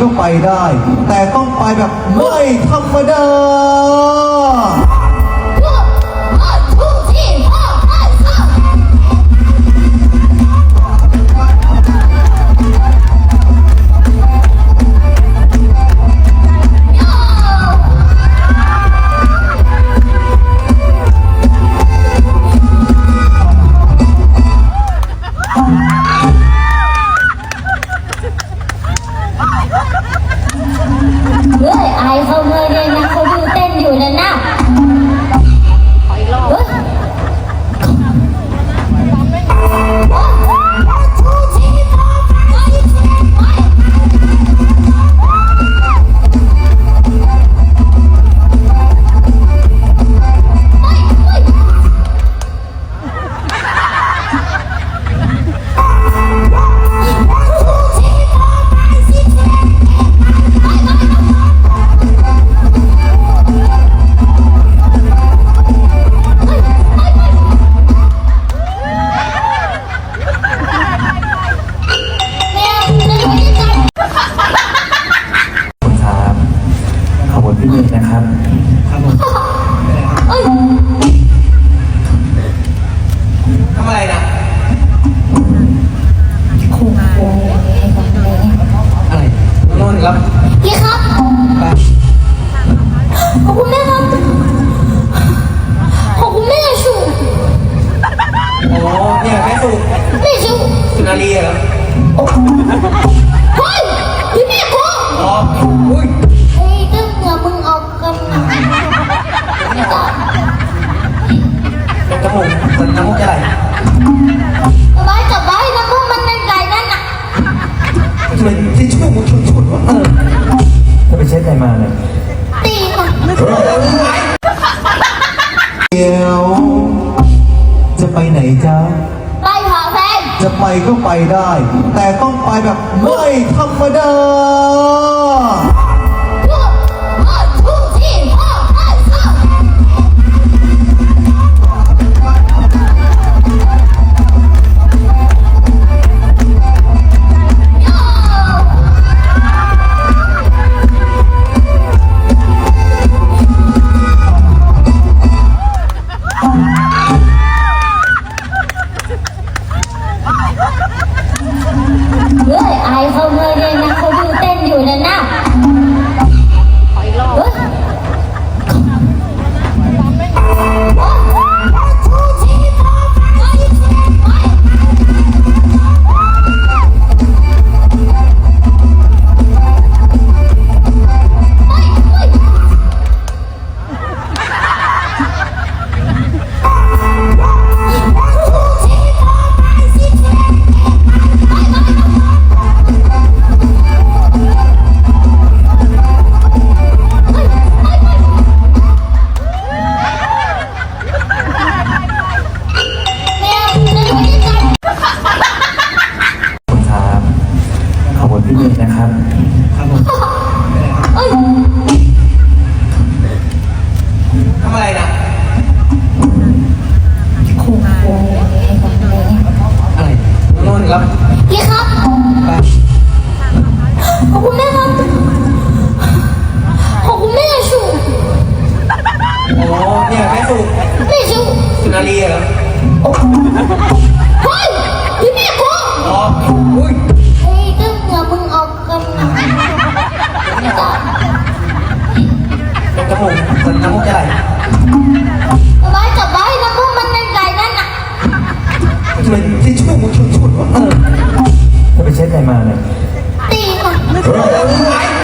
ก็ไปได้ แต่ต้องไปแบบไม่ธรรมดา พี่เมย์นะครับเอ้ยทำอะไรนะอะไรนอนครับพี่ครับ ขอบคุณแม่ครับ ขอบคุณแม่ชูอ๋อเนี่ยแม่สุแม่ชูสุนารีเหรอ เฮ้ยพี่แม่กูอ๋อำไมที่ช่วยมึงฉุนๆวะเออจะไปเช็ดอะไรมาเนี่ยตีมันเดี๋ยว จะไปไหนจ๊ะ ไปหาแฟน จะไปก็ไปได้ แต่ต้องไปแบบไม่ธรรมดา บคุณพี่เมย์นะครับเอ้ยทำอะไรนะอะไรนอนครับพี่ครับขอบคุณแม่ครับขอบคุณแม่ชูอ๋อเนี่ยแม่สุแม่ชูสุนารีเหรอ มูกคนน้ำมูกจะไหลไว้จับไว้นะพวกมันนั่นไหลนั่นน่ะมันยทิช่วงมึงชุดชุดวะเออจะไปเช็ดอะไรมาเนี่ยตีมา